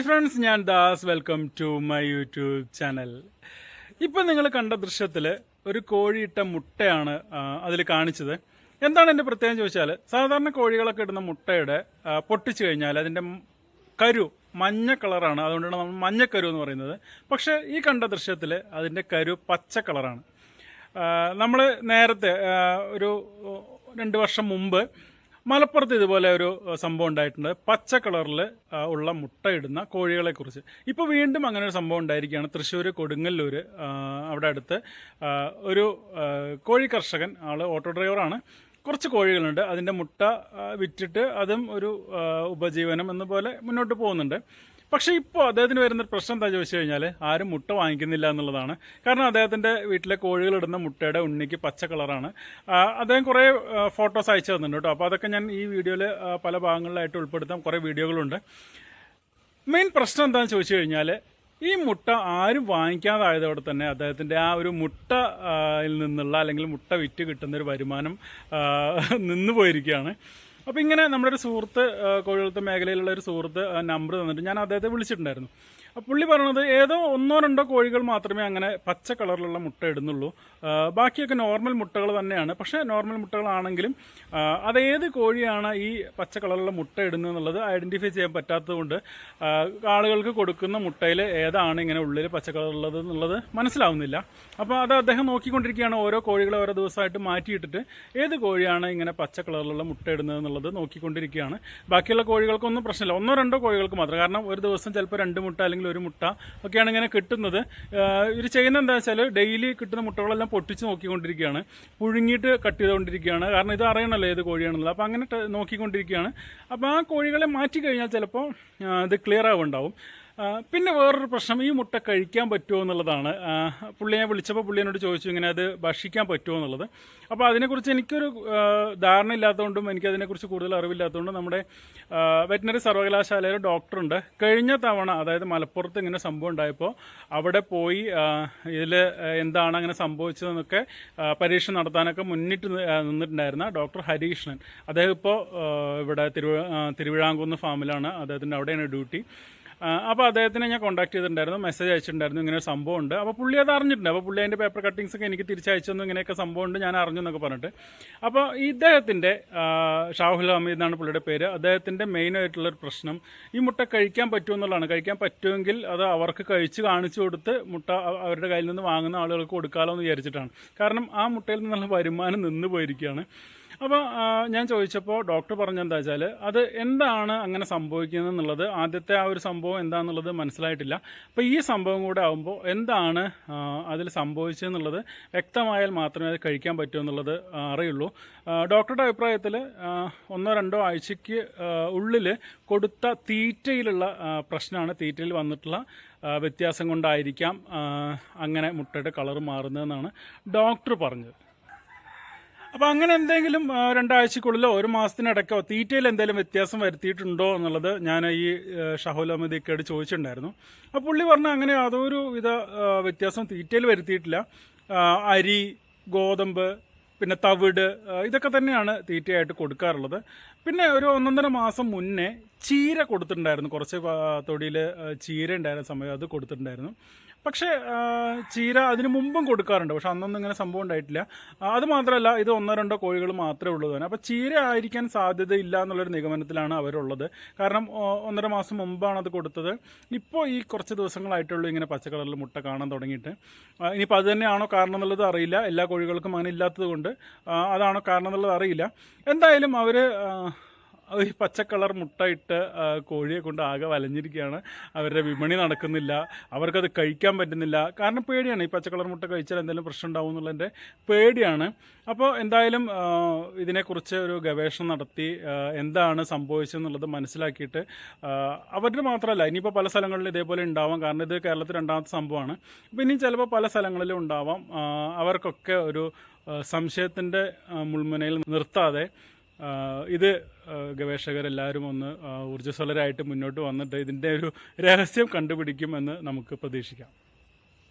Hi friends ഞാൻ Das. Welcome to my YouTube channel ഇപ്പം നിങ്ങൾ കണ്ട ദൃശ്യത്തിൽ ഒരു കോഴിയിട്ട മുട്ടയാണ് അതിൽ കാണിച്ചത്. എന്താണ് എന്റെ പ്രത്യേകം ചോദിച്ചാൽ സാധാരണ കോഴികളൊക്കെ ഇടുന്ന മുട്ടയുടെ പൊട്ടിച്ചു കഴിഞ്ഞാൽ അതിന്റെ കരു മഞ്ഞ കളറാണ്. അതുകൊണ്ടാണ് നമ്മൾ മഞ്ഞക്കരു എന്ന് പറയുന്നത്. പക്ഷേ ഈ കണ്ട ദൃശ്യത്തിൽ അതിന്റെ കരു പച്ച കളറാണ്. നമ്മൾ നേരത്തെ ഒരു രണ്ട് വർഷം മുമ്പ് മലപ്പുറത്ത് ഇതുപോലെ ഒരു സംഭവം ഉണ്ടായിട്ടുണ്ട്. പച്ച കളറിൽ ഉള്ള മുട്ടയിടുന്ന കോഴികളെ കുറിച്ച് ഇപ്പോൾ വീണ്ടും അങ്ങനെ ഒരു സംഭവം ഉണ്ടായിരിക്കുകയാണ്. തൃശ്ശൂർ കൊടുങ്ങല്ലൂർ അവിടെ അടുത്ത് ഒരു കോഴി കർഷകൻ ആൾ ഓട്ടോ ഡ്രൈവറാണ്. കുറച്ച് കോഴികളുണ്ട്. അതിന്റെ മുട്ട വിറ്റിട്ട് അതും ഒരു ഉപജീവനം എന്നപോലെ മുന്നോട്ട് പോകുന്നുണ്ട്. പക്ഷേ ഇപ്പോൾ അദ്ദേഹത്തിന് വരുന്ന പ്രശ്നം എന്താ ചോദിച്ചു കഴിഞ്ഞാൽ ആരും മുട്ട വാങ്ങിക്കുന്നില്ല എന്നുള്ളതാണ്. കാരണം അദ്ദേഹത്തിന്റെ വീട്ടിലെ കോഴികളിടുന്ന മുട്ടയുടെ ഉണ്ണിക്ക് പച്ച കളറാണ്. അദ്ദേഹം കുറേ ഫോട്ടോസ് അയച്ചു തന്നിട്ടുണ്ട് കേട്ടോ. അപ്പോൾ അതൊക്കെ ഞാൻ ഈ വീഡിയോയിൽ പല ഭാഗങ്ങളിലായിട്ട് ഉൾപ്പെടുത്താം. കുറേ വീഡിയോകളുണ്ട്. മെയിൻ പ്രശ്നം എന്താണെന്ന് ചോദിച്ചു കഴിഞ്ഞാൽ ഈ മുട്ട ആരും വാങ്ങിക്കാതായതോടെ തന്നെ അദ്ദേഹത്തിന്റെ ആ ഒരു മുട്ടയിൽ നിന്നുള്ള അല്ലെങ്കിൽ മുട്ട വിറ്റ് കിട്ടുന്ന ഒരു വരുമാനം നിന്നു പോയിരിക്കുകയാണ് അപ്പോൾ ഇങ്ങനെ നമ്മുടെ ഒരു സുഹൃത്ത് ആ, കോഴിവളർത്ത മേഖലയിലുള്ള ഒരു സുഹൃത്ത് നമ്പർ തന്നിട്ട് ഞാൻ അദ്ദേഹത്തെ വിളിച്ചിട്ടുണ്ടായിരുന്നു. പുള്ളി പറയണത് ഏതോ ഒന്നോ രണ്ടോ കോഴികൾ മാത്രമേ അങ്ങനെ പച്ച കളറിലുള്ള മുട്ട ഇടുന്നുള്ളൂ. ബാക്കിയൊക്കെ നോർമൽ മുട്ടകൾ തന്നെയാണ്. പക്ഷേ നോർമൽ മുട്ടകളാണെങ്കിലും അതേത് കോഴിയാണ് ഈ പച്ച കളറിലുള്ള മുട്ട ഇടുന്നത് എന്നുള്ളത് ഐഡന്റിഫൈ ചെയ്യാൻ പറ്റാത്തതുകൊണ്ട് ആളുകൾക്ക് കൊടുക്കുന്ന മുട്ടയിൽ ഏതാണ് ഇങ്ങനെ ഉള്ളിൽ പച്ച കളറുള്ളത് എന്നുള്ളത് മനസ്സിലാവുന്നില്ല. അപ്പോൾ അത് അദ്ദേഹം നോക്കിക്കൊണ്ടിരിക്കുകയാണ് ഓരോ കോഴികളെ ഓരോ ദിവസമായിട്ട് മാറ്റിയിട്ടിട്ട് ഏത് കോഴിയാണ് ഇങ്ങനെ പച്ച കളറിലുള്ള മുട്ട ഇടുന്നത് എന്നുള്ളത് നോക്കിക്കൊണ്ടിരിക്കുകയാണ്. ബാക്കിയുള്ള കോഴികൾക്കൊന്നും പ്രശ്നമില്ല. ഒന്നോ രണ്ടോ കോഴികൾക്ക് മാത്രം. കാരണം ഒരു ദിവസം ചിലപ്പോൾ രണ്ട് മുട്ട അല്ലെങ്കിൽ ഒരു മുട്ട ഒക്കെയാണ് ഇങ്ങനെ കിട്ടുന്നത്. ഇവർ ചെയ്യുന്നത് എന്താ വെച്ചാൽ ഡെയിലി കിട്ടുന്ന മുട്ടകളെല്ലാം പൊട്ടിച്ച് നോക്കിക്കൊണ്ടിരിക്കുകയാണ്. പുഴുങ്ങിയിട്ട് കട്ട് ചെയ്തുകൊണ്ടിരിക്കുകയാണ്. കാരണം ഇത് അറിയണമല്ലോ ഏത് കോഴിയാണെന്നുള്ളത്. അപ്പോൾ അങ്ങനെ നോക്കിക്കൊണ്ടിരിക്കുകയാണ്. അപ്പോൾ ആ കോഴികളെ മാറ്റി കഴിഞ്ഞാൽ ചിലപ്പോൾ ഇത് ക്ലിയർ ആവുണ്ടാവും. ആ, പിന്നെ വേറൊരു പ്രശ്നം ഈ മുട്ട കഴിക്കാൻ പറ്റുമോ എന്നുള്ളതാണ്. പുള്ളിയെ വിളിച്ചപ്പോൾ പുള്ളി എന്നോട് ചോദിച്ചു ഇങ്ങനെ അത് ഭക്ഷിക്കാൻ പറ്റുമോ എന്നുള്ളത്. അപ്പോൾ അതിനെക്കുറിച്ച് എനിക്കൊരു ധാരണ ഇല്ലാത്തതുകൊണ്ടും എനിക്കതിനെക്കുറിച്ച് കൂടുതൽ അറിവില്ലാത്തതുകൊണ്ടും നമ്മുടെ വെറ്റിനറി സർവകലാശാലയിലെ ഡോക്ടറുണ്ട്. കഴിഞ്ഞ തവണ അതായത് മലപ്പുറത്ത് ഇങ്ങനെ സംഭവം ഉണ്ടായപ്പോൾ അവിടെ പോയി ഇതിൽ എന്താണ് അങ്ങനെ സംഭവിച്ചതെന്നൊക്കെ പരീക്ഷ നടത്താനൊക്കെ മുന്നിട്ട് നിന്നിട്ടുണ്ടായിരുന്ന ഡോക്ടർ ഹരീഷ്ണൻ. അദ്ദേഹം ഇപ്പോൾ ഇവിടെ തിരുവിഴാങ്കുന്ന് ഫാമിലാണ്. അദ്ദേഹത്തിന്റെ അവിടെയാണ് ഡ്യൂട്ടി. അപ്പോൾ അദ്ദേഹത്തിനെ ഞാൻ കോൺടാക്ട് ചെയ്തിട്ടുണ്ടായിരുന്നു മെസ്സേജ് അയച്ചിട്ടുണ്ടായിരുന്നു ഇങ്ങനെ ഒരു സംഭവം ഉണ്ട് അപ്പോൾ പുള്ളി അത് അറിഞ്ഞിട്ടുണ്ട്. അപ്പോൾ പുള്ളി അതിന്റെ പേപ്പർ കട്ടിങ്സ് ഒക്കെ എനിക്ക് തിരിച്ചയച്ചൊന്നും ഇങ്ങനെയൊക്കെ സംഭവം ഉണ്ട് ഞാൻ അറിഞ്ഞു എന്നൊക്കെ പറഞ്ഞിട്ട്. അപ്പോൾ ഇദ്ദേഹത്തിന്റെ ഷാഹുൽ ഹമീദ് എന്നാണ് പുള്ളിയുടെ പേര്. അദ്ദേഹത്തിന്റെ മെയിൻ ആയിട്ടുള്ള ഒരു പ്രശ്നം ഈ മുട്ട കഴിക്കാൻ പറ്റുമോ എന്നുള്ളതാണ്. കഴിക്കാൻ പറ്റുമെങ്കിൽ അത് അവർക്ക് കഴിച്ച് കാണിച്ചു കൊടുത്ത് മുട്ട അവരുടെ കയ്യിൽ നിന്ന് വാങ്ങുന്ന ആളുകൾക്ക് കൊടുക്കാമല്ലോ എന്ന് വിചാരിച്ചിട്ടാണ്. കാരണം ആ മുട്ടയിൽ നിന്നുള്ള വരുമാനം നിന്ന് പോയിരിക്കുകയാണ്. അപ്പോൾ ഞാൻ ചോദിച്ചപ്പോൾ ഡോക്ടർ പറഞ്ഞെന്താ വെച്ചാൽ അത് എന്താണ് അങ്ങനെ സംഭവിക്കുന്നത് എന്നുള്ളത് ആദ്യത്തെ ആ ഒരു സംഭവം എന്താണെന്നുള്ളത് മനസ്സിലായിട്ടില്ല. അപ്പോൾ ഈ സംഭവം കൂടെ ആകുമ്പോൾ എന്താണ് അതിൽ സംഭവിച്ചതെന്നുള്ളത് വ്യക്തമായാൽ മാത്രമേ അത് കഴിക്കാൻ പറ്റൂ എന്നുള്ളത് അറിയുള്ളൂ. ഡോക്ടറുടെ അഭിപ്രായത്തിൽ ഒന്നോ രണ്ടോ ആഴ്ചയ്ക്ക് ഉള്ളിൽ കൊടുത്ത തീറ്റയിലുള്ള പ്രശ്നമാണ് തീറ്റയിൽ വന്നിട്ടുള്ള വ്യത്യാസം കൊണ്ടായിരിക്കാം അങ്ങനെ മുട്ടയുടെ കളർ മാറുന്നതെന്നാണ് ഡോക്ടർ പറഞ്ഞത്. അപ്പോൾ അങ്ങനെ എന്തെങ്കിലും രണ്ടാഴ്ചക്കുള്ളിലോ ഒരു മാസത്തിനിടയ്ക്കോ തീറ്റയിൽ എന്തെങ്കിലും വ്യത്യാസം വരുത്തിയിട്ടുണ്ടോ എന്നുള്ളത് ഞാൻ ഈ ഷഹുൽ അഹമ്മദിക്കോട് ചോദിച്ചിട്ടുണ്ടായിരുന്നു. അപ്പോൾ പുള്ളി പറഞ്ഞ അങ്ങനെ യാതൊരു വിധ വ്യത്യാസം തീറ്റയിൽ വരുത്തിയിട്ടില്ല. അരി ഗോതമ്പ് പിന്നെ തവിട് ഇതൊക്കെ തന്നെയാണ് തീറ്റയായിട്ട് കൊടുക്കാറുള്ളത്. പിന്നെ ഒരു ഒന്നൊന്നര മാസം മുന്നേ ചീര കൊടുത്തിട്ടുണ്ടായിരുന്നു. കുറച്ച് തൊടിയിൽ ചീര ഉണ്ടായിരുന്ന സമയം അത് കൊടുത്തിട്ടുണ്ടായിരുന്നു. പക്ഷേ ചീര അതിന് മുമ്പും കൊടുക്കാറുണ്ട്. പക്ഷെ അന്നൊന്നും ഇങ്ങനെ സംഭവം ഉണ്ടായിട്ടില്ല. അത് മാത്രമല്ല ഇത് ഒന്നോ രണ്ടോ കോഴികൾ മാത്രമേ ഉള്ളൂ തന്നെ. അപ്പോൾ ചീര ആയിരിക്കാൻ സാധ്യതയില്ല എന്നുള്ളൊരു നിഗമനത്തിലാണ് അവരുള്ളത്. കാരണം ഒന്നര മാസം മുമ്പാണ് അത് കൊടുത്തത്. ഇപ്പോൾ ഈ കുറച്ച് ദിവസങ്ങളായിട്ടുള്ളൂ ഇങ്ങനെ പച്ചക്കളറിൽ മുട്ട കാണാൻ തുടങ്ങിയിട്ട്. ഇനിയിപ്പോൾ അത് തന്നെയാണോ കാരണം എന്നുള്ളത് അറിയില്ല. എല്ലാ കോഴികൾക്കും അങ്ങനെ ഇല്ലാത്തത് കൊണ്ട് അതാണോ കാരണം എന്നുള്ളത് അറിയില്ല. എന്തായാലും അവർ ഈ പച്ച കളർ മുട്ടയിട്ട് കോഴിയെ കൊണ്ട് ആകെ വലഞ്ഞിരിക്കുകയാണ്. അവരുടെ വിപണി നടക്കുന്നില്ല. അവർക്കത് കഴിക്കാൻ പറ്റുന്നില്ല. കാരണം പേടിയാണ് ഈ പച്ച കളർ മുട്ട കഴിച്ചാൽ എന്തെങ്കിലും പ്രശ്നം ഉണ്ടാവും എന്നുള്ളതിന്റെ പേടിയാണ്. അപ്പോൾ എന്തായാലും ഇതിനെക്കുറിച്ച് ഒരു ഗവേഷണം നടത്തി എന്താണ് സംഭവിച്ചതെന്നുള്ളത് മനസ്സിലാക്കിയിട്ട് അവരുടെ മാത്രമല്ല ഇനിയിപ്പോൾ പല സ്ഥലങ്ങളിലും ഇതേപോലെ ഉണ്ടാവാം. കാരണം ഇത് കേരളത്തിൽ രണ്ടാമത്തെ സംഭവമാണ്. അപ്പോൾ ഇനി ചിലപ്പോൾ പല സ്ഥലങ്ങളിലും ഉണ്ടാവാം. അവർക്കൊക്കെ ഒരു സംശയത്തിന്റെ മുൾമുനയിൽ നിർത്താതെ ഇത് ഗവേഷകരെല്ലാവരും ഒന്ന് ഊർജസ്വലരായിട്ട് മുന്നോട്ട് വന്നിട്ട് ഇതിന്റെ ഒരു രഹസ്യം കണ്ടുപിടിക്കുമെന്ന് നമുക്ക് പ്രതീക്ഷിക്കാം.